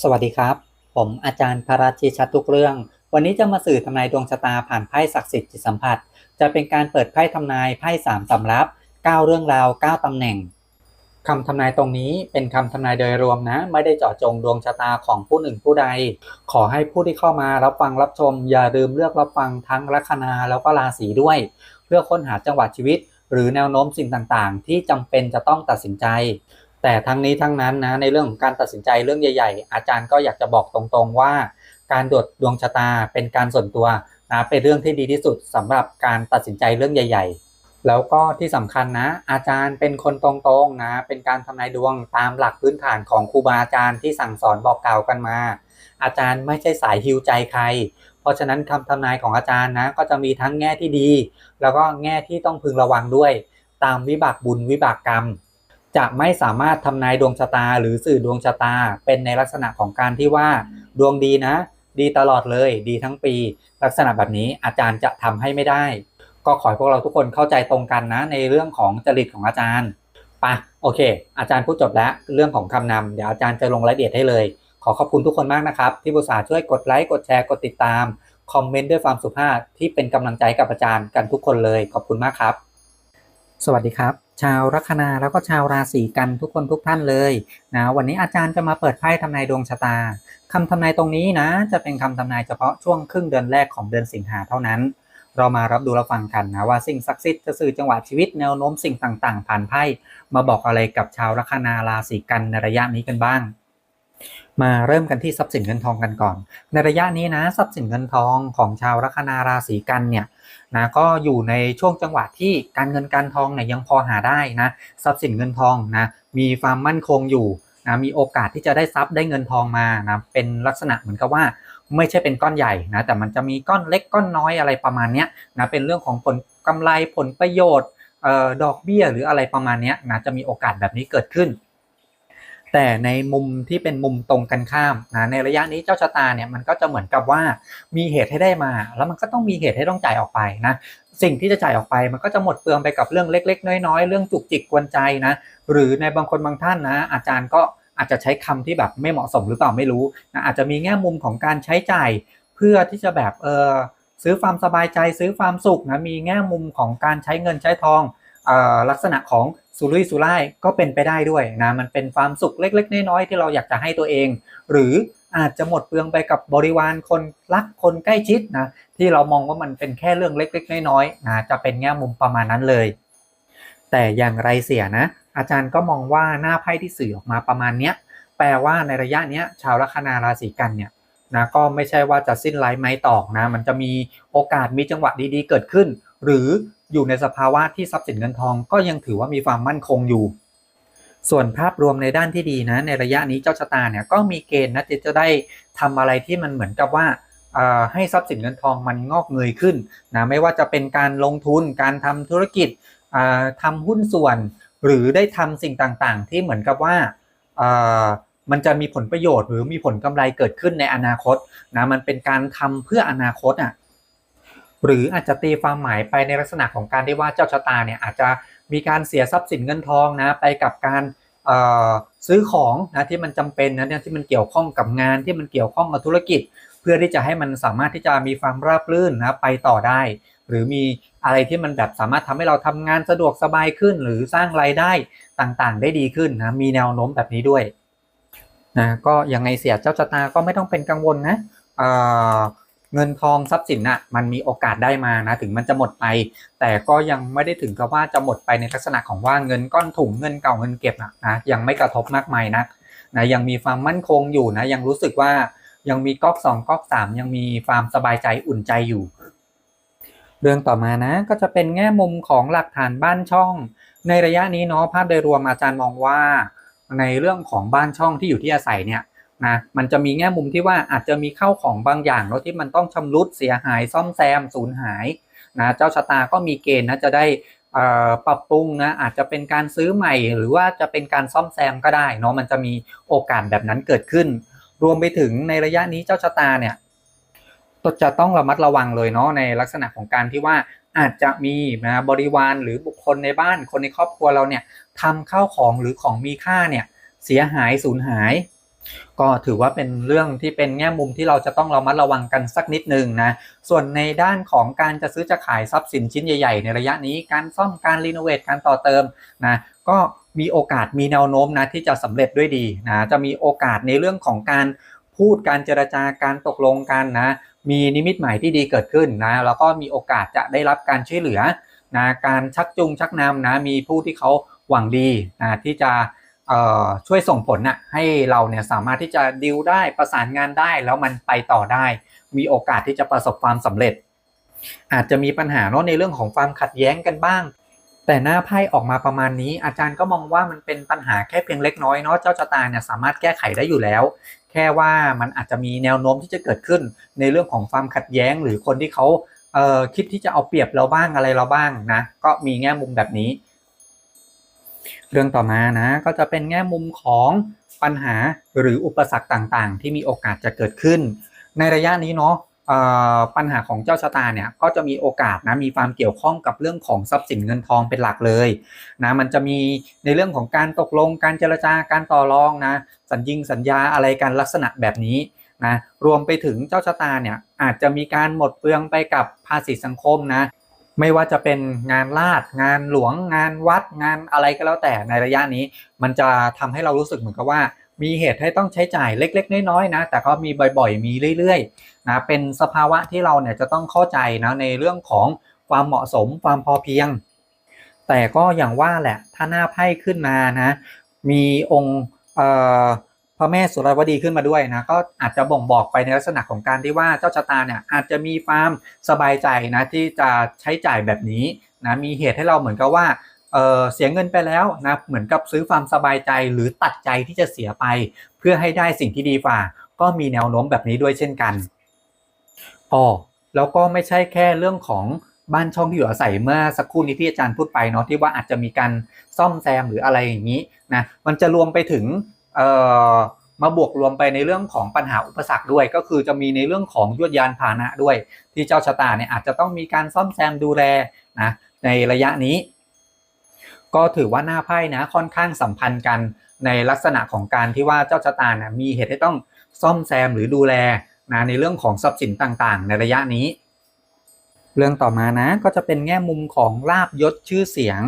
สวัสดีครับ ผมอาจารย์พระราชิชัดทุกเรื่อง วันนี้จะมาสื่อทำนายดวงชะตาผ่านไพ่ศักดิ์สิทธิ์จิตสัมผัส จะเป็นการเปิดไพ่ทำนายไพ่สามสำรับ9เรื่องราว9ตำแหน่งคำทำนายตรงนี้เป็นคำทำนายโดยรวมนะ ไม่ได้เจาะจงดวงชะตาของผู้หนึ่งผู้ใด ขอให้ผู้ที่เข้ามารับฟังรับชม อย่าลืมเลือกรับฟังทั้งลัคนาแล้วก็ราศีด้วย เพื่อค้นหาจังหวะชีวิต หรือแนวโน้มสิ่งต่างๆ ที่จำเป็นจะต้องตัดสินใจ แต่ทั้งนี้ทั้งนั้นนะในเรื่องของการตัดสินใจเรื่องใหญ่ ๆ อาจารย์ก็อยากจะบอกตรงๆว่า การตรวจดวงชะตาเป็นการส่วนตัวนะเป็นเรื่องที่ดีที่สุดสำหรับการตัดสินใจเรื่องใหญ่ ๆ แล้วก็ที่สำคัญนะ อาจารย์เป็นคนตรงๆนะเป็นการทำนายดวงตามหลักพื้นฐานของครูบาอาจารย์ที่สั่งสอนบอกกล่าวกันมา อาจารย์ไม่ใช่สายฮิวใจใคร เพราะฉะนั้นคำทำนายของอาจารย์นะก็จะมีทั้งแง่ที่ดี แล้วก็แง่ที่ต้องพึงระวังด้วย ตามวิบากบุญวิบากกรรม จะไม่สามารถทำนายดวงชะตาหรือสื่อดวงชะตาเป็นในลักษณะของการที่ว่า ดวงดีนะ ดีตลอดเลย ดีทั้งปี ลักษณะแบบนี้อาจารย์จะทำให้ไม่ได้ ก็ขอให้พวกเราทุกคนเข้าใจตรงกันนะ ในเรื่องของจริตของอาจารย์ไปะโอเค อาจารย์พูดจบแล้วเรื่องของคำนำเดี๋ยวอาจารย์จะลงรายละเอียดให้เลย ขอขอบคุณทุกคนมากนะครับ ที่บุษาห์ช่วยกดไลค์กดแชร์กดติดตามคอมเมนต์ด้วยความสุภาพที่เป็นกำลังใจกับอาจารย์กันทุกคนเลย ขอบคุณมากครับ สวัสดีครับ ชาวลัคนาแล้วก็ชาวราศีกันทุกคนทุกท่านเลยนะวันนี้อาจารย์จะมาเปิดไพ่ทำนายดวงชะตาคำทำนายตรงนี้นะ จะเป็นคำทำนายเฉพาะช่วงครึ่งเดือนแรกของเดือนสิงหาเท่านั้น เรามารับดูรับฟังกันนะว่าสิ่งศักดิ์สิทธิ์จะสื่อจังหวะชีวิตแนวโน้มสิ่งต่างๆ ผ่านไพ่มาบอกอะไรกับชาวลัคนาราศีกันในระยะนี้กันบ้างมาเริ่มกันที่ทรัพย์สินเงินทองกันก่อน ในระยะนี้นะทรัพย์สินเงินทองของชาวลัคนาราศีกันเนี่ย นะก็อยู่ในช่วงจังหวะที่การเงินการทองเนี่ยยังพอหาได้นะทรัพย์สินเงินทองนะมีความมั่นคงอยู่นะมีโอกาสที่จะได้ทรัพย์ได้เงินทองมานะเป็นลักษณะเหมือนกับว่าไม่ใช่เป็นก้อนใหญ่นะแต่มันจะมีก้อนเล็กก้อนน้อยอะไรประมาณนี้นะเป็นเรื่องของผลกำไรผลประโยชน์ออดอกเบี้ยหรืออะไรประมาณนี้นะจะมีโอกาสแบบนี้เกิดขึ้น แต่ในมุมที่เป็นมุมตรงกันข้ามนะในระยะนี้เจ้าชะตาเนี่ยมันก็จะเหมือนกับว่ามีเหตุให้ได้มา แล้วมันก็ต้องมีเหตุให้ต้องจ่ายออกไปนะสิ่งที่จะจ่ายออกไปมันก็จะหมดเปลืองไปกับเรื่องเล็ก ๆ น้อยๆ เรื่องจุกจิกกวนใจนะหรือในบางคนบางท่านนะ อาจารย์ก็อาจจะใช้คำที่แบบไม่เหมาะสมหรือเปล่าไม่รู้นะอาจจะมีแง่มุมของการใช้จ่ายเพื่อที่จะแบบเออซื้อความสบายใจซื้อความสุขนะมีแง่มุมของการใช้เงินใช้ทอง ลักษณะของสุรุ่ยสุร่ายก็เป็นไปได้ด้วยนะมันเป็นความสุขเล็ก ๆ น้อยๆที่เราอยากจะให้ตัวเอง หรืออาจจะหมดเปลืองไปกับบริวารคนรักคนใกล้ชิดนะที่เรามองว่ามันเป็นแค่เรื่องเล็ก ๆ น้อยๆนะจะเป็นแง่มุมประมาณนั้นเลย แต่อย่างไรเสียนะ อาจารย์ก็มองว่าหน้าไพ่ที่สื่อออกมาประมาณเนี้ยแปลว่าในระยะเนี้ยชาวลัคนาราศีกันเนี่ยนะก็ไม่ใช่ว่าจะสิ้นไร้ไม้ตอกนะมันจะมีโอกาสมีจังหวะดีๆเกิดขึ้น หรือ อยู่ในสภาวะที่ทรัพย์สินเงินทองก็ยังถือว่ามีความมั่นคงอยู่ ส่วนภาพรวมในด้านที่ดีนะ ในระยะนี้เจ้าชะตาเนี่ยก็มีเกณฑ์นะจะได้ทำอะไรที่มันเหมือนกับว่าให้ทรัพย์สินเงินทองมันงอกเงยขึ้นนะไม่ว่าจะเป็นการลงทุนการทำธุรกิจทำหุ้นส่วน หรือได้ทำสิ่งต่างๆ ที่เหมือนกับว่ามันจะมีผลประโยชน์หรือมีผลกำไรเกิดขึ้นในอนาคตนะมันเป็นการทำเพื่ออนาคตอะ หรืออาจจะตีความหมายไปในลักษณะของการที่ว่าเจ้าชะตาเนี่ยอาจจะมีการเสียทรัพย์สินเงินทองนะไปกับการซื้อของนะที่มันจำเป็นนะเนี่ยที่มันเกี่ยวข้องกับงานที่มันเกี่ยวข้องกับธุรกิจ เพื่อที่จะให้มันสามารถที่จะมีความราบรื่นนะไปต่อได้ หรือมีอะไรที่มันแบบสามารถทำให้เราทำงานสะดวกสบายขึ้น หรือสร้างรายได้ต่างๆ ได้ดีขึ้นนะมีแนวโน้มแบบนี้ด้วยนะก็ยังไงเสียเจ้าชะตาก็ไม่ต้องเป็นกังวลนะ เงินทองทรัพย์สินน่ะมันมีโอกาสได้มานะถึงมันจะหมดไป แต่ก็ยังไม่ได้ถึงกับว่าจะหมดไปในลักษณะของว่าเงินก้อนถุงเงินเก่าเงินเก็บนะนะยังไม่กระทบมากมายนักนะยังมีความมั่นคงอยู่นะยังรู้สึกว่ายังมีก๊อกสองก๊อกสามยังมีความสบายใจอุ่นใจอยู่ เรื่องต่อมานะก็จะเป็นแง่มุมของหลักฐานบ้านช่อง ในระยะนี้เนาะภาพโดยรวมอาจารย์มองว่า ในเรื่องของบ้านช่องที่อยู่ที่อาศัยเนี่ย นะมันจะมีแง่มุมที่ว่าอาจจะมีเข้าของบางอย่างแล้วที่มันต้องชำรุดเสียหายซ่อมแซมสูญหายนะเจ้าชะตาก็มีเกณฑ์นะจะได้ปรับปรุงนะอาจจะเป็นการซื้อใหม่หรือว่าจะเป็นการซ่อมแซมก็ได้เนาะมันจะมีโอกาสแบบนั้นเกิดขึ้น รวมไปถึงในระยะนี้เจ้าชะตาเนี่ยจะต้องระมัดระวังเลยเนาะในลักษณะของการที่ว่าอาจจะมีนะบริวารหรือบุคคลในบ้านคนในครอบครัวเราเนี่ยทำข้าวของหรือของมีค่าเนี่ยเสียหายสูญหาย ก็ถือว่าเป็นเรื่องที่เป็นแง่มุมที่เราจะต้องระมัดระวังกันสักนิดหนึ่งนะ ส่วนในด้านของการจะซื้อจะขายทรัพย์สินชิ้นใหญ่ ๆ ในระยะนี้ การซ่อมการรีโนเวทการต่อเติมนะก็มีโอกาสมีแนวโน้มนะที่จะสำเร็จด้วยดีนะจะมีโอกาสในเรื่องของการพูดการเจรจาการตกลงกันนะมีนิมิตหมายที่ดีเกิดขึ้นนะแล้วก็มีโอกาสจะได้รับการช่วยเหลือนะการชักจูงชักนำนะมีผู้ที่เขาหวังดีนะที่จะ ช่วยส่งผลนะให้เราเนี่ยสามารถที่จะดิวได้ประสานงานได้ แล้วมันไปต่อได้ มีโอกาสที่จะประสบความสำเร็จ อาจจะมีปัญหาเนาะในเรื่องของความขัดแย้งกันบ้าง แต่หน้าไพ่ออกมาประมาณนี้ อาจารย์ก็มองว่ามันเป็นปัญหาแค่เพียงเล็กน้อยเนาะเจ้าชะตาเนี่ยสามารถแก้ไขได้อยู่แล้ว แค่ว่ามันอาจจะมีแนวโน้มที่จะเกิดขึ้นในเรื่องของความขัดแย้ง หรือคนที่เขาเคิดที่จะเอาเปรียบเราบ้างอะไรเราบ้างนะก็มีแง่มุมแบบนี้ เรื่องต่อมานะก็จะเป็นแง่มุมของปัญหาหรืออุปสรรคต่างๆ ที่มีโอกาสจะเกิดขึ้น ในระยะนี้เนาะปัญหาของเจ้าชะตาเนี่ยก็จะมีโอกาสนะมีความเกี่ยวข้องกับเรื่องของทรัพย์สินเงินทองเป็นหลักเลยนะมันจะมีในเรื่องของการตกลงการเจรจาการต่อรองนะสัญญิงสัญญาอะไรกันลักษณะแบบนี้นะรวมไปถึงเจ้าชะตาเนี่ยอาจจะมีการหมดเปลืองไปกับภาษีสังคมนะ ไม่ว่าจะเป็นงานลาดงานหลวงงานวัดงานอะไรก็แล้วแต่ในระยะนี้ มันจะทำให้เรารู้สึกเหมือนกับว่า มีเหตุให้ต้องใช้จ่ายเล็ก ๆ น้อยๆนะ แต่ก็มีบ่อยๆ มีเรื่อยๆนะเป็นสภาวะที่เราเนี่ยจะต้องเข้าใจนะในเรื่องของความเหมาะสมความพอเพียง แต่ก็อย่างว่าแหละถ้าหน้าไพ่ขึ้นมานะ มีองค์ ระแม่สุรวดีขึ้นมาด้วยนะก็อาจจะบ่งบอกไปในลักษณะของการที่ว่าเจ้าชะตาเนี่ยอาจจะมีความสบายใจนะที่จะใช้จ่ายแบบนี้นะมีเหตุให้เราเหมือนกับว่าเเสียเงินไปแล้วนะเหมือนกับซื้อความสบายใจหรือตัดใจที่จะเสียไป เพื่อให้ได้สิ่งที่ดีกว่า ก็มีแนวโน้มแบบนี้ด้วยเช่นกันอ๋อแล้วก็ไม่ใช่แค่เรื่องของบ้านช่องที่อยู่อาศัยเมื่อสักครู่นี้ที่อาจารย์พูดไปเนาะที่ว่าอาจจะมีการซ่อมแซมหรืออะไรอย่างนี้นะมันจะรวมไปถึง มาบวกรวมไปในเรื่องของปัญหาอุปสรรคด้วย ก็คือจะมีในเรื่องของยวดยานพาหนะด้วย ที่เจ้าชะตาเนี่ยอาจจะต้องมีการซ่อมแซมดูแลนะในระยะนี้ ก็ถือว่าหน้าไพ่นะค่อนข้างสัมพันธ์กันในลักษณะของการที่ว่าเจ้าชะตานะมีเหตุให้ต้องซ่อมแซมหรือดูแลนะในเรื่องของทรัพย์สินต่างๆ ในระยะนี้ เรื่องต่อมานะก็จะเป็นแง่มุมของลาบยศชื่อเสียง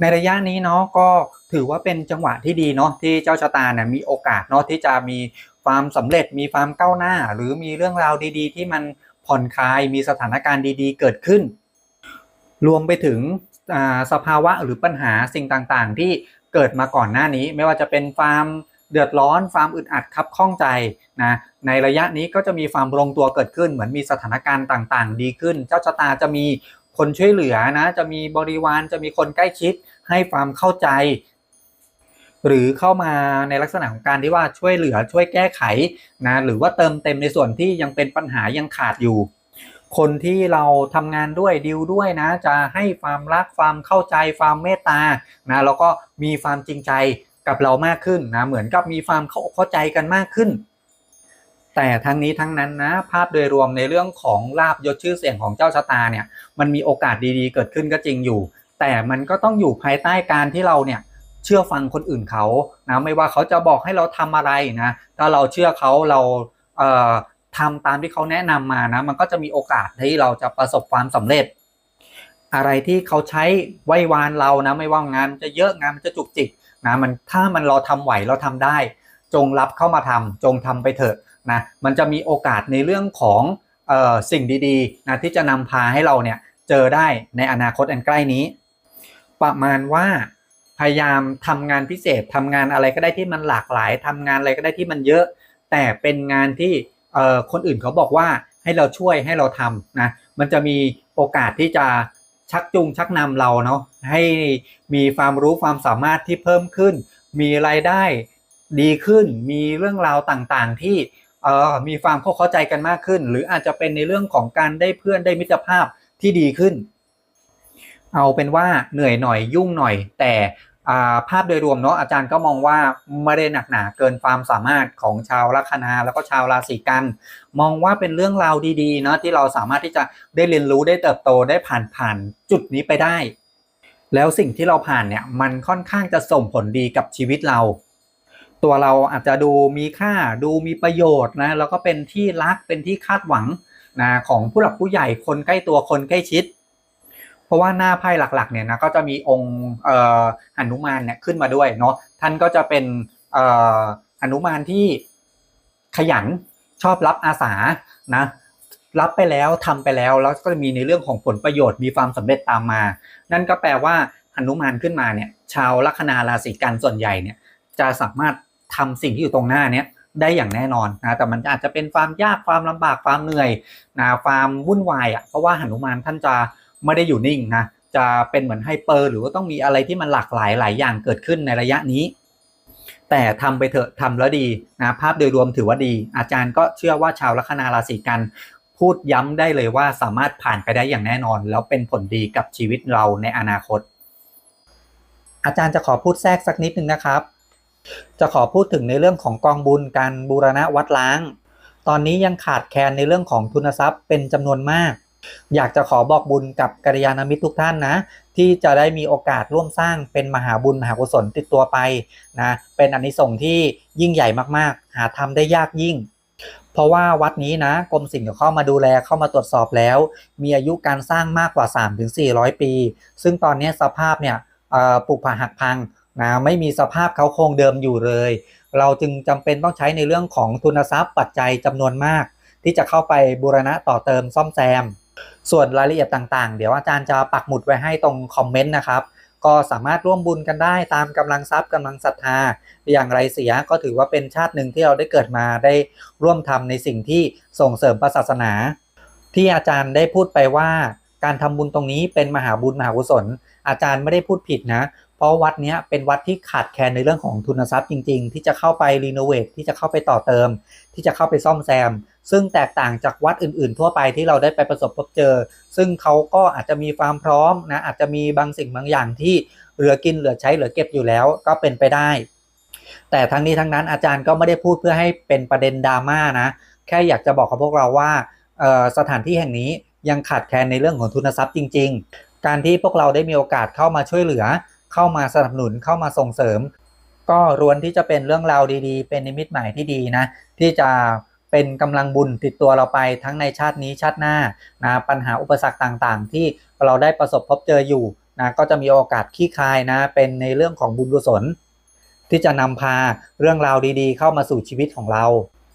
ในระยะนี้เนาะก็ถือว่าเป็นจังหวะที่ดีเนาะที่เจ้าชะตาเนี่ยมีโอกาสเนาะที่จะมีความสำเร็จมีความก้าวหน้า หรือมีเรื่องราวดี ๆ ที่มันผ่อนคลายมีสถานการณ์ดี ๆ เกิดขึ้น รวมไปถึงสภาวะหรือปัญหาสิ่งต่างๆ ที่เกิดมาก่อนหน้านี้ ไม่ว่าจะเป็นความเดือดร้อนความอึดอัดคับข้องใจนะในระยะนี้ก็จะมีความลงตัวเกิดขึ้น เหมือนมีสถานการณ์ต่างๆ ดีขึ้น เจ้าชะตาจะมีคนช่วยเหลือนะจะมีบริวารจะมีคนใกล้ชิด ให้ความเข้าใจ หรือเข้ามาในลักษณะของการที่ว่าช่วยเหลือช่วยแก้ไขนะหรือว่าเติมเต็มในส่วนที่ยังเป็นปัญหายังขาดอยู่ คนที่เราทำงานด้วยดิวด้วยนะ จะให้ความรักความเข้าใจความเมตตานะแล้วก็มีความจริงใจกับเรามากขึ้นนะเหมือนกับมีความเข้าเข้าใจกันมากขึ้นแต่ทั้งนี้ทั้งนั้นนะภาพโดยรวมในเรื่องของลาบยศชื่อเสียงของเจ้าชะตาเนี่ยมันมีโอกาสดีๆ เกิดขึ้นก็จริงอยู่ แต่มันก็ต้องอยู่ภายใต้การที่เราเนี่ยเชื่อฟังคนอื่นเขานะไม่ว่าเขาจะบอกให้เราทำอะไรนะถ้าเราเชื่อเขาเราเอ่อทำตามที่เขาแนะนำมานะมันก็จะมีโอกาสที่เราจะประสบความสำเร็จ อะไรที่เขาใช้ไหววานเรานะไม่ว่างานจะเยอะงานมันจะจุกจิกนะมันถ้ามันเราทำไหวเราทำได้ จงรับเข้ามาทำจงทำไปเถอะนะมันจะมีโอกาสในเรื่องของออสิ่งดีๆนะที่จะนำพาให้เราเนี่ยเจอได้ในอนาคตอันใกล้นี้ ประมาณว่าพยายามทำงานพิเศษทำงานอะไรก็ได้ที่มันหลากหลายทำงานอะไรก็ได้ที่มันเยอะ แต่เป็นงานที่เอ่อคนอื่นเขาบอกว่าให้เราช่วยให้เราทำนะมันจะมีโอกาสที่จะชักจูงชักนำเราเนาะให้มีความรู้ความสามารถที่เพิ่มขึ้น มีรายได้ดีขึ้น มีเรื่องราวต่างๆ ที่เอ่อมีความเข้าใจกันมากขึ้น หรืออาจจะเป็นในเรื่องของการได้เพื่อนได้มิตรภาพที่ดีขึ้น เอาเป็นว่าเหนื่อยหน่อยยุ่งหน่อย แต่ภาพโดยรวมเนาะอาจารย์ก็มองว่าไม่ได้หนักหนาเกินความสามารถของชาวลัคนาแล้วก็ชาวราศีกัน มองว่าเป็นเรื่องราวดีๆเนาะที่เราสามารถที่จะได้เรียนรู้ได้เติบโตได้ผ่านผ่านจุดนี้ไปได้ แล้วสิ่งที่เราผ่านเนี่ยมันค่อนข้างจะส่งผลดีกับชีวิตเรา ตัวเราอาจจะดูมีค่าดูมีประโยชน์นะแล้วก็เป็นที่รักเป็นที่คาดหวังนะของผู้หลักผู้ใหญ่คนใกล้ตัวคนใกล้ชิด เพราะว่าหน้าไพ่หลักๆเนี่ยนะก็จะมีองค์เอ่อหนุมานเนี่ยขึ้นมาด้วยเนาะท่านก็จะเป็นเอ่อหนุมานที่ขยันชอบรับอาสานะรับไปแล้วทำไปแล้วแล้วก็จะมีในเรื่องของผลประโยชน์มีความสำเร็จตามมา นั่นก็แปลว่าหนุมานขึ้นมาเนี่ยชาวลัคนาราศีกันส่วนใหญ่เนี่ยจะสามารถทำสิ่งที่อยู่ตรงหน้าเนี้ยได้อย่างแน่นอนนะแต่มันอาจจะเป็นความยากความลำบากความเหนื่อยนะความวุ่นวายอะเพราะว่าหนุมานท่านจะ ไม่ได้อยู่นิ่งนะจะเป็นเหมือนไฮเปอร์หรือว่าต้องมีอะไรที่มันหลากหลายหลายอย่างเกิดขึ้นในระยะนี้ แต่ทำไปเถอะทำแล้วดีนะภาพโดยรวมถือว่าดี อาจารย์ก็เชื่อว่าชาวลัคนาราศีกัน พูดย้ำได้เลยว่าสามารถผ่านไปได้อย่างแน่นอน แล้วเป็นผลดีกับชีวิตเราในอนาคต อาจารย์จะขอพูดแทรกสักนิดนึงนะครับ จะขอพูดถึงในเรื่องของกองบุญการบูรณะวัดล้าง ตอนนี้ยังขาดแคลนในเรื่องของทุนทรัพย์เป็นจำนวนมาก อยากจะขอบอกบุญกับกัลยาณมิตรทุกท่านนะ ที่จะได้มีโอกาสร่วมสร้างเป็นมหาบุญมหากุศลติดตัวไปนะเป็นอานิสงส์ที่ยิ่งใหญ่มากๆ หาทำได้ยากยิ่ง เพราะว่าวัดนี้นะกรมศิลป์เข้ามาดูแลเข้ามาตรวจสอบแล้ว มีอายุการสร้างมากกว่า 3-400 ปี ซึ่งตอนนี้สภาพเนี่ยปลูกผ่าหักพังนะไม่มีสภาพเขาโครงเดิมอยู่เลย เราจึงจำเป็นต้องใช้ในเรื่องของทุนทรัพย์ปัจจัยจำนวนมาก ที่จะเข้าไปบูรณะต่อเติมซ่อมแซม ส่วนรายละเอียดต่างๆ เดี๋ยวอาจารย์จะปักหมุดไว้ให้ตรงคอมเมนต์นะครับ ก็สามารถร่วมบุญกันได้ตามกำลังทรัพย์กำลังศรัทธา อย่างไรเสียก็ถือว่าเป็นชาติหนึ่งที่เราได้เกิดมาได้ร่วมทำในสิ่งที่ส่งเสริมพระศาสนา ที่อาจารย์ได้พูดไปว่าการทำบุญตรงนี้เป็นมหาบุญมหากุศล อาจารย์ไม่ได้พูดผิดนะ เพราะวัดนี้เป็นวัดที่ขาดแคลนในเรื่องของทุนทรัพย์จริง ๆ ที่จะเข้าไปรีโนเวทที่จะเข้าไปต่อเติม ที่จะเข้าไปซ่อมแซม ซึ่งแตกต่างจากวัดอื่น ๆ ทั่วไปที่เราได้ไปประสบพบเจอ ซึ่งเขาก็อาจจะมีความพร้อมนะอาจจะมีบางสิ่งบางอย่างที่เหลือกินเหลือใช้เหลือเก็บอยู่แล้วก็เป็นไปได้ แต่ทั้งนี้ทั้งนั้นอาจารย์ก็ไม่ได้พูดเพื่อให้เป็นประเด็นดราม่านะแค่อยากจะบอกกับพวกเราว่าสถานที่แห่งนี้ยังขาดแคลนในเรื่องของทุนทรัพย์จริง ๆ การที่พวกเราได้มีโอกาสเข้ามาช่วยเหลือ เข้ามาสนับสนุนเข้ามาส่งเสริม ก็รวนที่จะเป็นเรื่องราวดีๆ เป็นนิมิตหมายที่ดีนะที่จะ เป็นกำลังบุญติดตัวเราไปทั้งในชาตินี้ชาติหน้านะปัญหาอุปสรรคต่างๆ ที่เราได้ประสบพบเจออยู่นะก็จะมีโอกาสขี้คายนะเป็นในเรื่องของบุญกุศล ที่จะนำพาเรื่องราวดีๆ เข้ามาสู่ชีวิตของเรา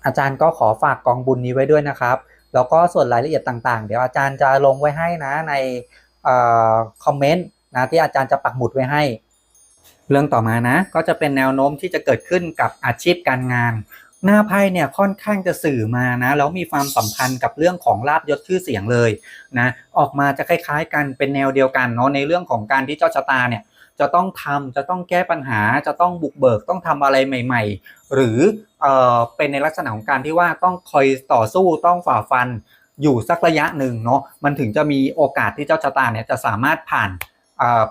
อาจารย์ก็ขอฝากกองบุญนี้ไว้ด้วยนะครับ แล้วก็ส่วนรายละเอียดต่างๆ เดี๋ยวอาจารย์จะลงไว้ให้นะในคอมเมนต์นะที่อาจารย์จะปักหมุดไว้ให้ เรื่องต่อมานะก็จะเป็นแนวโน้มที่จะเกิดขึ้นกับอาชีพการงาน หน้าไพ่เนี่ยค่อนข้างจะสื่อมานะแล้วมีความสัมพันธ์กับเรื่องของลาบยศชื่อเสียงเลยนะออกมาจะคล้ายๆ กันเป็นแนวเดียวกันเนาะในเรื่องของการที่เจ้าชะตาเนี่ยจะต้องทำจะต้องแก้ปัญหาจะต้องบุกเบิกต้องทำอะไรใหม่ ๆ หรือเอ่อเป็นในลักษณะของการที่ว่าต้องคอยต่อสู้ต้องฝ่าฟันอยู่สักระยะหนึ่งเนาะมันถึงจะมีโอกาสที่เจ้าชะตาเนี่ยจะสามารถผ่าน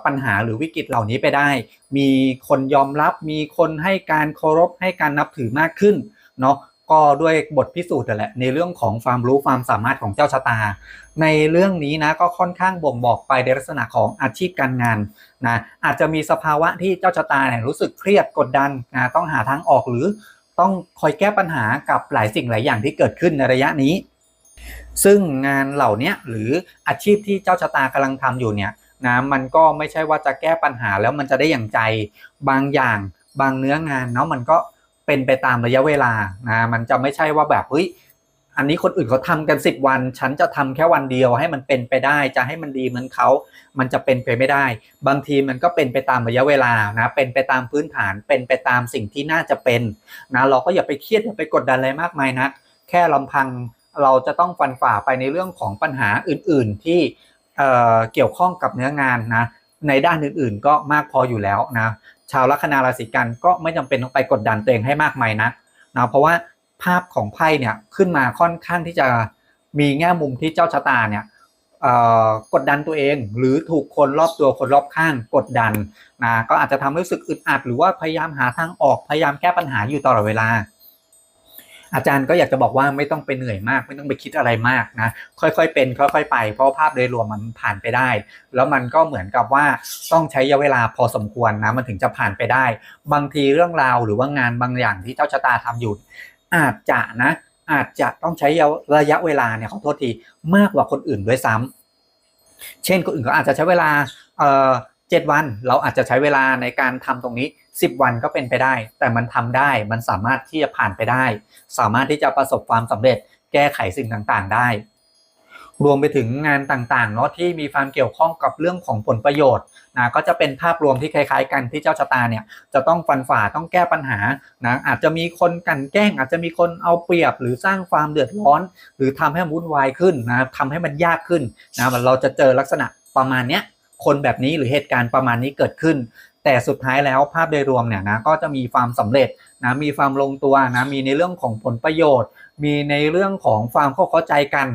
ปัญหาหรือวิกฤตเหล่านี้ไปได้ มีคนยอมรับมีคนให้การเคารพให้การนับถือมากขึ้น เนาะก็ด้วยบทพิสูจน์แหละในเรื่องของความรู้ความสามารถของเจ้าชะตา ในเรื่องนี้นะก็ค่อนข้างบ่งบอกไปในลักษณะของอาชีพการงานนะอาจจะมีสภาวะที่เจ้าชะตาเนี่ยรู้สึกเครียดกดดันนะต้องหาทางออกหรือต้องคอยแก้ปัญหากับหลายสิ่งหลายอย่างที่เกิดขึ้นในระยะนี้ ซึ่งงานเหล่านี้หรืออาชีพที่เจ้าชะตากำลังทำอยู่เนี่ยนะมันก็ไม่ใช่ว่าจะแก้ปัญหาแล้วมันจะได้อย่างใจบางอย่างบางเนื้องานเนาะมันก็ เป็นไปตามระยะเวลานะมันจะไม่ใช่ว่าแบบเฮ้ยอันนี้คนอื่นเขาทำกัน 10 วัน ฉันจะทำแค่วันเดียวให้มันเป็นไปได้ จะให้มันดีเหมือนเขา มันจะเป็นไปไม่ได้ บางทีมันก็เป็นไปตามระยะเวลานะ เป็นไปตามพื้นฐาน เป็นไปตามสิ่งที่น่าจะเป็นนะ เราก็อย่าไปเครียดอย่าไปกดดันอะไรมากมายนะแค่ลำพังเราจะต้องฟันฝ่าไปในเรื่องของปัญหาอื่น ๆ ที่เเกี่ยวข้องกับเนื้องานนะ ในด้านอื่น ๆ ก็มากพออยู่แล้วนะ ชาวลัคนาราศีกันก็ไม่จำเป็นต้องไปกดดันตัวเองให้มากมายนะนะเพราะว่าภาพของไพ่เนี่ยขึ้นมาค่อนข้างที่จะมีแง่มุมที่เจ้าชะตาเนี่ยกดดันตัวเองหรือถูกคนรอบตัวคนรอบข้างกดดันนะก็อาจจะทำให้รู้สึกอึดอัดหรือว่าพยายามหาทางออกพยายามแก้ปัญหาอยู่ตลอดเวลา อาจารย์ก็อยากจะบอกว่าไม่ต้องไปเหนื่อยมาก ไม่ต้องไปคิดอะไรมากนะค่อยๆเป็น ค่อยๆไป เพราะภาพโดยรวมมันผ่านไปได้ แล้วมันก็เหมือนกับว่าต้องใช้ระยะเวลาพอสมควรนะมันถึงจะผ่านไปได้ บางทีเรื่องราวหรือว่างานบางอย่างที่เจ้าชะตาทำอยู่ อาจจะนะ อาจจะต้องใช้ระยะเวลาเนี่ยขอโทษทีมากกว่าคนอื่นด้วยซ้ำเช่นคนอื่นก็อาจจะใช้เวลาเอ่อเจ็ดวัน เราอาจจะใช้เวลาในการทำตรงนี้ 10 วันก็เป็นไปได้ แต่มันทำได้มันสามารถที่จะผ่านไปได้ สามารถที่จะประสบความสำเร็จแก้ไขสิ่งต่างๆ ได้ รวมไปถึงงานต่างๆเนาะที่มีความเกี่ยวข้องกับเรื่องของผลประโยชน์นะก็จะเป็นภาพรวมที่คล้าย ๆ กันที่เจ้าชะตาเนี่ยจะต้องฟันฝ่าต้องแก้ปัญหานะอาจจะมีคนกันแกล้ง อาจจะมีคนเอาเปรียบหรือสร้างความเดือดร้อน หรือทำให้วุ่นวายขึ้นนะทำให้มันยากขึ้นนะเราจะเจอลักษณะประมาณเนี้ยคนแบบนี้หรือเหตุการณ์ประมาณนี้เกิดขึ้น แต่สุดท้ายแล้วภาพโดยรวมเนี่ยนะก็จะมีความสำเร็จนะมีความลงตัวนะมีในเรื่องของผลประโยชน์ มีในเรื่องของความเข้าใจกัน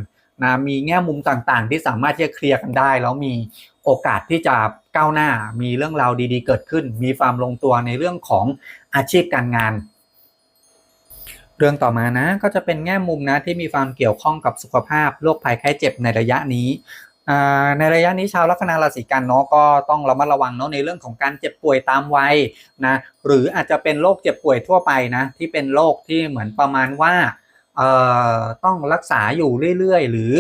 นะมีแง่มุมต่างๆ ที่สามารถที่จะเคลียร์กันได้ แล้วมีโอกาสที่จะก้าวหน้ามีเรื่องราวดีๆ เกิดขึ้น มีความลงตัวในเรื่องของอาชีพการงาน เรื่องต่อมานะก็จะเป็นแง่มุมนะที่มีความเกี่ยวข้องกับสุขภาพโรคภัยไข้เจ็บในระยะนี้ ในระยะนี้ชาวลัคนาราศีกันเนาะก็ต้องระมัดระวังเนาะในเรื่องของการเจ็บป่วยตามวัยนะหรืออาจจะเป็นโรคเจ็บป่วยทั่วไปนะที่เป็นโรคที่เหมือนประมาณว่าต้องรักษาอยู่เรื่อยๆ หรือ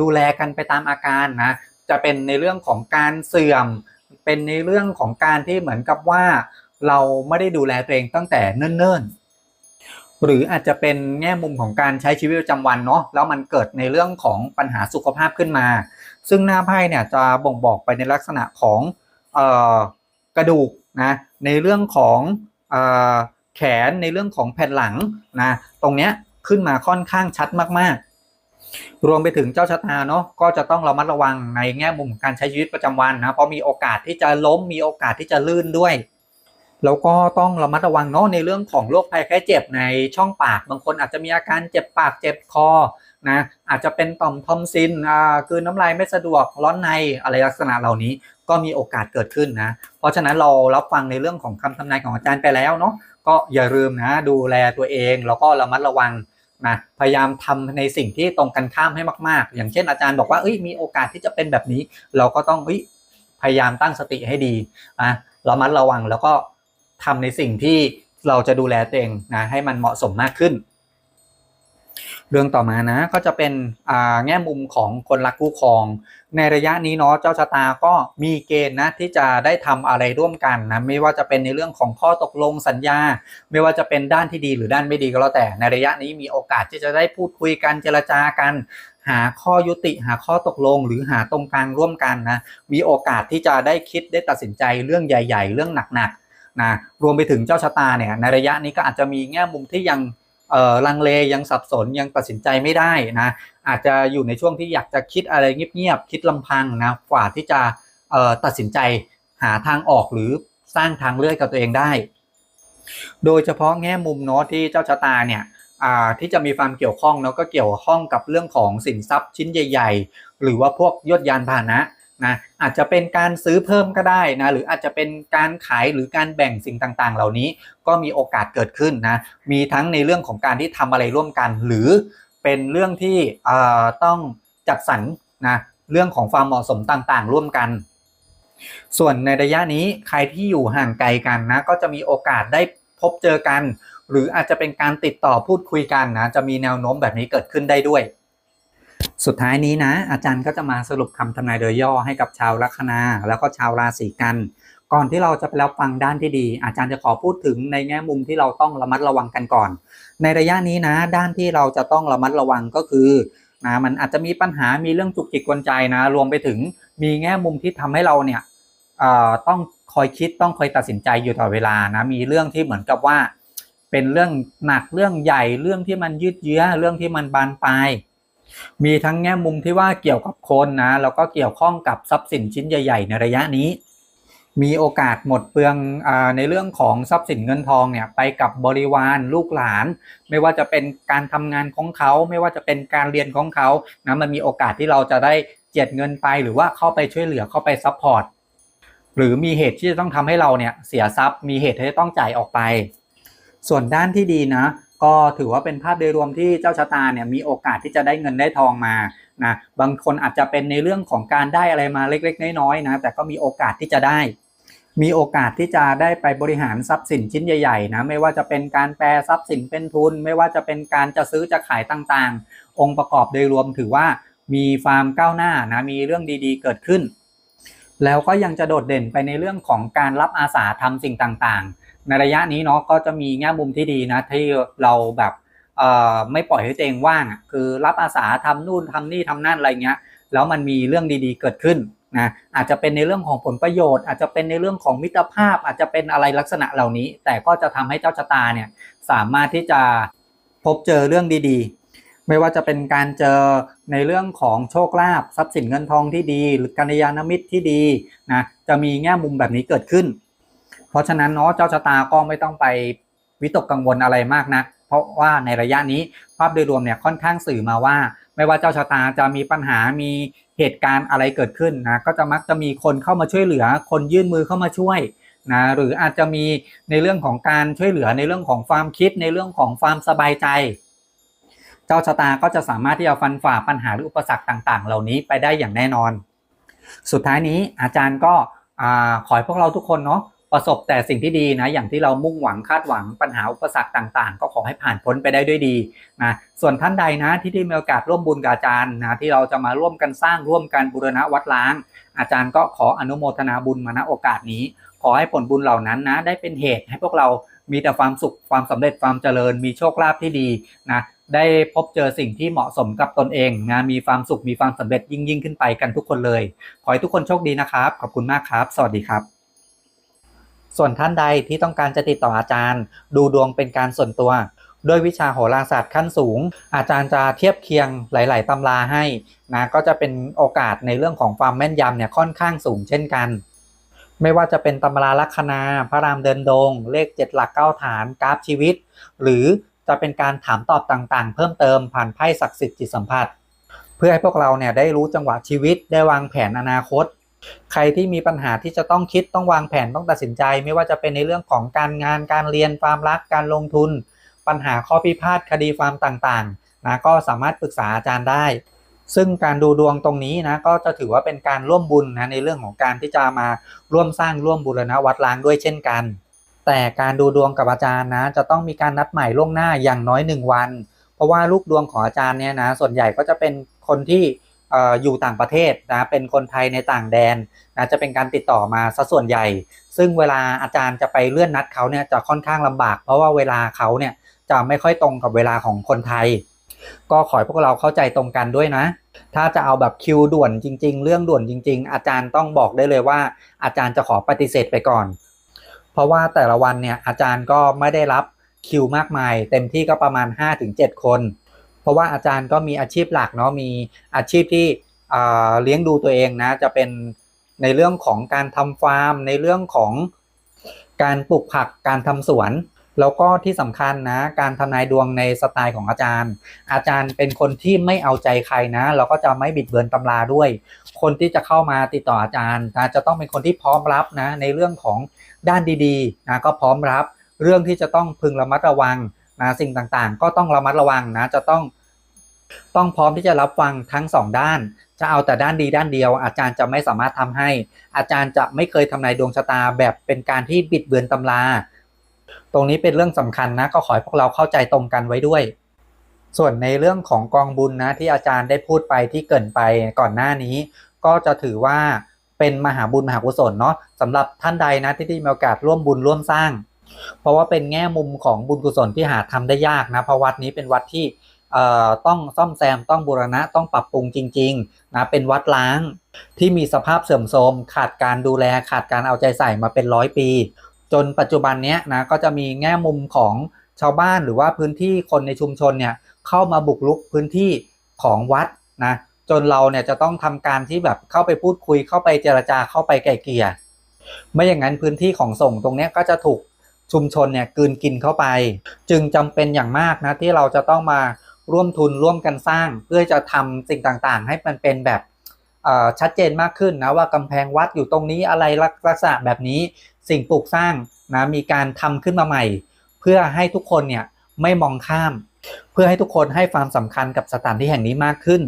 ดูแลกันไปตามอาการนะจะเป็นในเรื่องของการเสื่อม เป็นในเรื่องของการที่เหมือนกับว่าเราไม่ได้ดูแลตัวเองตั้งแต่เนิ่นๆ หรืออาจจะเป็นแง่มุมของการใช้ชีวิตประจำวันเนาะแล้วมันเกิดในเรื่องของปัญหาสุขภาพขึ้นมา ซึ่งหน้าไพ่เนี่ยจะบ่งบอกไปในลักษณะของออกระดูกนะในเรื่องของอแขนในเรื่องของแผ่นหลังนะตรงเนี้ยขึ้นมาค่อนข้างชัดมากๆ รวมไปถึงเจ้าชะตาเนาะก็จะต้องระมัดระวังในแง่มุมการใช้ชีวิตประจำวันนะเพราะมีโอกาสที่จะล้มมีโอกาสที่จะลื่นด้วย แล้วก็ต้องระมัดระวังเนาะในเรื่องของโรคภัยแค่เจ็บในช่องปาก บางคนอาจจะมีอาการเจ็บปากเจ็บคอ นะอาจจะเป็นต่อมทอมซินอ่าคือน้ำลายไม่สะดวกร้อนในอะไรลักษณะเหล่านี้ก็มีโอกาสเกิดขึ้นนะ เพราะฉะนั้นเรารับฟังในเรื่องของคำทำนายของอาจารย์ไปแล้วเนาะก็อย่าลืมนะดูแลตัวเองแล้วก็ระมัดระวังนะพยายามทำในสิ่งที่ตรงกันข้ามให้มาก ๆ อย่างเช่นอาจารย์บอกว่าเอ้ยมีโอกาสที่จะเป็นแบบนี้ เราก็ต้องเอ้ยพยายามตั้งสติให้ดีนะระมัดระวังแล้วก็ทำในสิ่งที่เราจะดูแลตัวเองนะให้มันเหมาะสมมากขึ้น เรื่องต่อมานะก็จะเป็นแง่มุมของคนรักคู่ครอง ในระยะนี้เนาะเจ้าชะตาก็มีเกณฑ์นะที่จะได้ทำอะไรร่วมกันนะไม่ว่าจะเป็นในเรื่องของข้อตกลงสัญญา ไม่ว่าจะเป็นด้านที่ดีหรือด้านไม่ดีก็แล้วแต่ในระยะนี้มีโอกาสที่จะได้พูดคุยกันเจรจากัน หาข้อยุติหาข้อตกลง หรือหาตรงกลางร่วมกันนะมีโอกาสที่จะได้คิดได้ตัดสินใจเรื่องใหญ่ ๆ เรื่องหนักๆนะรวมไปถึงเจ้าชะตาเนี่ยในระยะนี้ก็อาจจะมีแง่มุมที่ยัง ลังเลยังสับสนยังตัดสินใจไม่ได้นะอาจจะอยู่ในช่วงที่อยากจะคิดอะไรเงียบๆคิดลำพังนะกว่าที่จะตัดสินใจหาทางออกหรือสร้างทางเลือกกับตัวเองได้ โดยเฉพาะแง่มุมเนาะที่เจ้าชะตาเนี่ยที่จะมีความเกี่ยวข้องเนาะก็เกี่ยวข้องกับเรื่องของสินทรัพย์ชิ้นใหญ่ ๆ หรือว่าพวกยศยานพาหนะ นะอาจจะเป็นการซื้อเพิ่มก็ได้นะหรืออาจจะเป็นการขายหรือการแบ่งสิ่งต่างๆ เหล่านี้ก็มีโอกาสเกิดขึ้นนะมีทั้งในเรื่องของการที่ทำอะไรร่วมกัน หรือเป็นเรื่องที่ต้องจัดสรรนะเรื่องของความเหมาะสมต่างๆ ร่วมกัน ส่วนในระยะนี้ใครที่อยู่ห่างไกลกันนะก็จะมีโอกาสได้พบเจอกัน หรืออาจจะเป็นการติดต่อพูดคุยกันนะจะมีแนวโน้มแบบนี้เกิดขึ้นได้ด้วย สุดท้ายนี้นะ อาจารย์ก็จะมาสรุปคำทำนายโดยย่อให้กับชาวลัคนา แล้วก็ชาวราศีกัน ก่อนที่เราจะไปรับฟังด้านที่ดี อาจารย์จะขอพูดถึงในแง่มุมที่เราต้องระมัดระวังกันก่อน ในระยะนี้นะ ด้านที่เราจะต้องระมัดระวังก็คือนะมันอาจจะมีปัญหามีเรื่องจุกจิกกวนใจนะ รวมไปถึงมีแง่มุมที่ทำให้เราเนี่ยต้องคอยคิดต้องคอยตัดสินใจอยู่ตลอดเวลานะมีเรื่องที่เหมือนกับว่า เป็นเรื่องหนักเรื่องใหญ่เรื่องที่มันยืดเยื้อเรื่องที่มันบานปลาย มีทั้งแง่มุมที่ว่าเกี่ยวกับคนนะแล้วก็เกี่ยวข้องกับทรัพย์สินชิ้นใหญ่ ๆ ในระยะนี้ มีโอกาสหมดเปลืองอในเรื่องของทรัพย์สินเงินทองเนี่ยไปกับบริวารลูกหลาน ไม่ว่าจะเป็นการทำงานของเขา ไม่ว่าจะเป็นการเรียนของเขานะมันมีโอกาสที่เราจะได้เจ็ดเงินไปหรือว่าเข้าไปช่วยเหลือเข้าไปซัพพอร์ตหรือมีเหตุที่จะต้องทำให้เราเนี่ยเสียทรัพย์ มีเหตุที่จะต้องจ่ายออกไป ส่วนด้านที่ดีนะ ก็ถือว่าเป็นภาพโดยรวมที่เจ้าชะตาเนี่ยมีโอกาสที่จะได้เงินได้ทองมานะบางคนอาจจะเป็นในเรื่องของการได้อะไรมาเล็กๆน้อยๆนะแต่ก็มีโอกาสที่จะได้ มีโอกาสที่จะได้ไปบริหารทรัพย์สินชิ้นใหญ่ๆนะไม่ว่าจะเป็นการแปลทรัพย์สินเป็นทุน ไม่ว่าจะเป็นการจะซื้อจะขายต่างๆ องค์ประกอบโดยรวมถือว่ามีความก้าวหน้านะมีเรื่องดีๆ เกิดขึ้น แล้วก็ยังจะโดดเด่นไปในเรื่องของการรับอาสาทำสิ่งต่างๆ ในระยะนี้เนาะก็จะมีแง่มุมที่ดีนะที่เราแบบไม่ปล่อยให้ตัวเองว่างคือรับอาสาทำนู่นทำนี่ทำนั่นอะไรเงี้ยแล้วมันมีเรื่องดีๆเกิดขึ้นนะอาจจะเป็นในเรื่องของผลประโยชน์ อาจจะเป็นในเรื่องของมิตรภาพ อาจจะเป็นอะไรลักษณะเหล่านี้ แต่ก็จะทำให้เจ้าชะตาเนี่ยสามารถที่จะพบเจอเรื่องดีๆ ไม่ว่าจะเป็นการเจอในเรื่องของโชคลาภทรัพย์สินเงินทองที่ดี หรือกัลยาณมิตรที่ดีนะจะมีแง่มุมแบบนี้เกิดขึ้น เพราะฉะนั้นเนาะเจ้าชะตาก็ไม่ต้องไปวิตกกังวลอะไรมากนะเพราะว่าในระยะนี้ภาพโดยรวมเนี่ยค่อนข้างสื่อมาว่า ไม่ว่าเจ้าชะตาจะมีปัญหามีเหตุการณ์อะไรเกิดขึ้นนะก็จะมักจะมีคนเข้ามาช่วยเหลือ คนยื่นมือเข้ามาช่วยนะหรืออาจจะมีในเรื่องของการช่วยเหลือในเรื่องของความคิดในเรื่องของความสบายใจ เจ้าชะตาก็จะสามารถที่จะฟันฝ่าปัญหาหรืออุปสรรคต่าง ๆ เหล่านี้ไปได้อย่างแน่นอน สุดท้ายนี้อาจารย์ก็อขอให้พวกเราทุกคนเนาะ ประสบแต่สิ่งที่ดีนะอย่างที่เรามุ่งหวังคาดหวังปัญหาอุปสรรคต่างๆ ก็ขอให้ผ่านพ้นไปได้ด้วยดีนะส่วนท่านใดนะที่ได้มีโอกาสร่วมบุญกับอาจารย์นะที่เราจะมาร่วมกันสร้างร่วมกันบูรณะวัดล้าง อาจารย์ก็ขออนุโมทนาบุญมาณโอกาสนี้ ขอให้ผลบุญเหล่านั้นนะได้เป็นเหตุให้พวกเรามีแต่ความสุขความสำเร็จความเจริญ มีโชคลาภที่ดีนะได้พบเจอสิ่งที่เหมาะสมกับตนเองนะมีความสุขมีความสำเร็จยิ่งยิ่งขึ้นไปกันทุกคนเลย ขอให้ทุกคนโชคดีนะครับ ขอบคุณมากครับ สวัสดีครับ ส่วนท่านใดที่ต้องการจะติดต่ออาจารย์ ดูดวงเป็นการส่วนตัว ด้วยวิชาโหราศาสตร์ขั้นสูง อาจารย์จะเทียบเคียงหลาย ๆตำราให้นะก็จะเป็นโอกาสในเรื่องของความแม่นยำเนี่ยค่อนข้างสูงเช่นกัน ไม่ว่าจะเป็นตำราลัคนาพระรามเดินดง เลขเจ็ดหลักเก้าฐานกราฟชีวิต หรือจะเป็นการถามตอบต่างๆ เพิ่มเติมผ่านไพ่ศักดิ์สิทธิ์จิตสัมผัส เพื่อให้พวกเราเนี่ยได้รู้จังหวะชีวิตได้วางแผนอนาคต ใครที่มีปัญหาที่จะต้องคิดต้องวางแผนต้องตัดสินใจ ไม่ว่าจะเป็นในเรื่องของการงานการเรียนความรักการลงทุน ปัญหาข้อพิพาทคดีความต่างๆนะก็สามารถปรึกษาอาจารย์ได้ ซึ่งการดูดวงตรงนี้นะก็จะถือว่าเป็นการร่วมบุญนะในเรื่องของการที่จะมาร่วมสร้างร่วมบูรณะวัดล้างด้วยเช่นกัน แต่การดูดวงกับอาจารย์นะจะต้องมีการนัดหมายล่วงหน้าอย่างน้อย 1 วัน เพราะว่าลูกดวงของอาจารย์เนี่ยนะส่วนใหญ่ก็จะเป็นคนที่ อยู่ต่างประเทศนะเป็นคนไทยในต่างแดนนะจะเป็นการติดต่อมาซะส่วนใหญ่ ซึ่งเวลาอาจารย์จะไปเลื่อนนัดเขาเนี่ยจะค่อนข้างลำบาก เพราะว่าเวลาเขาเนี่ยจะไม่ค่อยตรงกับเวลาของคนไทย ก็ขอให้พวกเราเข้าใจตรงกันด้วยนะ ถ้าจะเอาแบบคิวด่วนจริง ๆ เรื่องด่วนจริง ๆ อาจารย์ต้องบอกได้เลยว่า อาจารย์จะขอปฏิเสธไปก่อน เพราะว่าแต่ละวันเนี่ยอาจารย์ก็ไม่ได้รับคิวมากมาย เต็มที่ก็ประมาณ 5-7 คน เพราะว่าอาจารย์ก็มีอาชีพหลักเนาะมีอาชีพที่เลี้ยงดูตัวเองนะจะเป็นในเรื่องของการทำฟาร์ม ในเรื่องของการปลูกผักการทำสวน แล้วก็ที่สำคัญนะ การทำนายดวงในสไตล์ของอาจารย์ อาจารย์เป็นคนที่ไม่เอาใจใครนะแล้วก็จะไม่บิดเบือนตำราด้วย คนที่จะเข้ามาติดต่ออาจารย์นะจะต้องเป็นคนที่พร้อมรับนะ ในเรื่องของด้านดีๆนะก็พร้อมรับ เรื่องที่จะต้องพึงระมัดระวัง นะสิ่งต่างๆ ก็ต้องระมัดระวังนะจะต้องต้องพร้อมที่จะรับฟังทั้งสองด้าน จะเอาแต่ด้านดีด้านเดียว อาจารย์จะไม่สามารถทำให้ อาจารย์จะไม่เคยทำนายดวงชะตาแบบเป็นการที่บิดเบือนตำรา ตรงนี้เป็นเรื่องสำคัญนะก็ขอให้พวกเราเข้าใจตรงกันไว้ด้วย ส่วนในเรื่องของกองบุญนะที่อาจารย์ได้พูดไปที่เกินไปก่อนหน้านี้ ก็จะถือว่าเป็นมหาบุญมหากุศลเนาะสำหรับท่านใดนะที่ได้มีโอกาสร่วมบุญร่วมสร้าง เพราะว่าเป็นแง่มุมของบุญกุศลที่หาทำได้ยากนะเพราะวัดนี้เป็นวัดที่ต้องซ่อมแซมต้องบูรณะต้องปรับปรุงจริงๆนะเป็นวัดล้างที่มีสภาพเสื่อมโทรมขาดการดูแลขาดการเอาใจใส่มาเป็นร้อยปี จนปัจจุบันเนี้ยนะก็จะมีแง่มุมของชาวบ้านหรือว่าพื้นที่คนในชุมชนเนี่ยเข้ามาบุกรุกพื้นที่ของวัดนะจนเราเนี่ยจะต้องทำการที่แบบเข้าไปพูดคุยเข้าไปเจรจาเข้าไปไกลเกลี่ยไม่อย่างนั้นพื้นที่ของส่งตรงนี้ก็จะถูก ชุมชนเนี่ยกืนกินเข้าไป จึงจำเป็นอย่างมากนะที่เราจะต้องมาร่วมทุนร่วมกันสร้าง เพื่อจะทำสิ่งต่างๆ ให้มันเป็นแบบชัดเจนมากขึ้นนะว่ากำแพงวัดอยู่ตรงนี้อะไรลักษณะแบบนี้สิ่งปลูกสร้างนะมีการทำขึ้นมาใหม่ เพื่อให้ทุกคนเนี่ยไม่มองข้าม เพื่อให้ทุกคนให้ความสำคัญกับสถานที่แห่งนี้มากขึ้น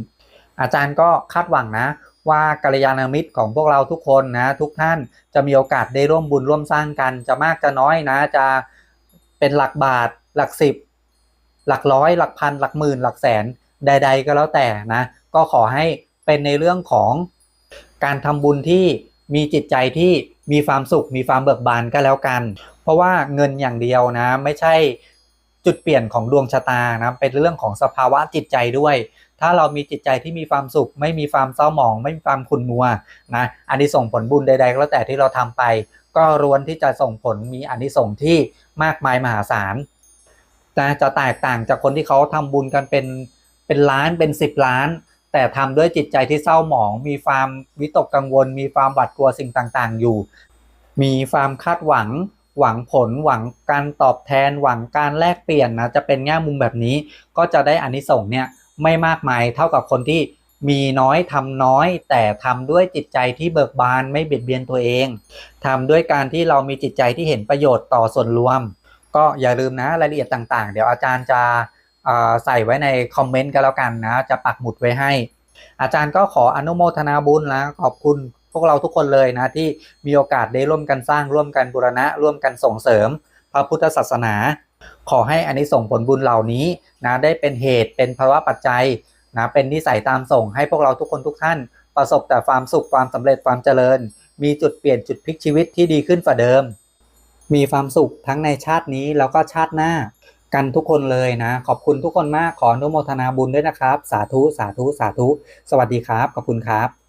อาจารย์ก็คาดหวังนะ ว่ากัลยาณมิตรของพวกเราทุกคนนะทุกท่านจะมีโอกาสได้ร่วมบุญร่วมสร้างกัน จะมากจะน้อยนะจะเป็นหลักบาทหลักสิบ หลักร้อย หลักพัน หลักหมื่น หลักแสนใด ๆ ก็แล้วแต่นะ ก็ขอให้เป็นในเรื่องของการทำบุญที่มีจิตใจที่มีความสุขมีความเบิกบานก็แล้วกัน เพราะว่าเงินอย่างเดียวนะ ไม่ใช่จุดเปลี่ยนของดวงชะตานะเป็นเรื่องของสภาวะจิตใจด้วย ถ้าเรามีจิตใจที่มีความสุข ไม่มีความเศร้าหมอง ไม่มีความขุ่นมัวนะอันนี้ส่งผลบุญใดๆก็แล้วแต่ที่เราทำไป ก็รวนที่จะส่งผลมีอันนี้ส่งที่มากมายมหาศาลนะจะแตกต่างจากคนที่เขาทำบุญกันเป็นเป็นล้านเป็นสิบล้าน แต่ทำด้วยจิตใจที่เศร้าหมอง มีความวิตกกังวล มีความหวาดกลัวสิ่งต่างๆ อยู่ มีความคาดหวังหวังผลหวังการตอบแทนหวังการแลกเปลี่ยนนะจะเป็นแง่มุมแบบนี้ก็จะได้อานิสงส์เนี่ย ไม่มากมายเท่ากับคนที่มีน้อยทำน้อย แต่ทำด้วยจิตใจที่เบิกบานไม่เบียดเบียนตัวเองทำด้วยการที่เรามีจิตใจที่เห็นประโยชน์ต่อส่วนรวม ก็อย่าลืมนะรายละเอียดต่างๆ เดี๋ยวอาจารย์จะใส่ไว้ในคอมเมนต์ก็แล้วกันนะ จะปักหมุดไว้ให้ อาจารย์ก็ขออนุโมทนาบุญนะขอบคุณพวกเราทุกคนเลยนะ ที่มีโอกาสได้ร่วมกันสร้างร่วมกันบูรณะ ร่วมกันส่งเสริม พระพุทธศาสนา ขอให้อานิสงส์ผลบุญเหล่านี้นะได้เป็นเหตุเป็นภาวะปัจจัยนะเป็นนิสัยตามส่งให้พวกเราทุกคนทุกท่านประสบแต่ความสุขความสำเร็จความเจริญ มีจุดเปลี่ยนจุดพลิกชีวิตที่ดีขึ้นกว่าเดิม มีความสุขทั้งในชาตินี้แล้วก็ชาติหน้ากันทุกคนเลยนะ ขอบคุณทุกคนมากขออนุโมทนาบุญด้วยนะครับ สาธุสาธุสาธุ สวัสดีครับ ขอบคุณครับ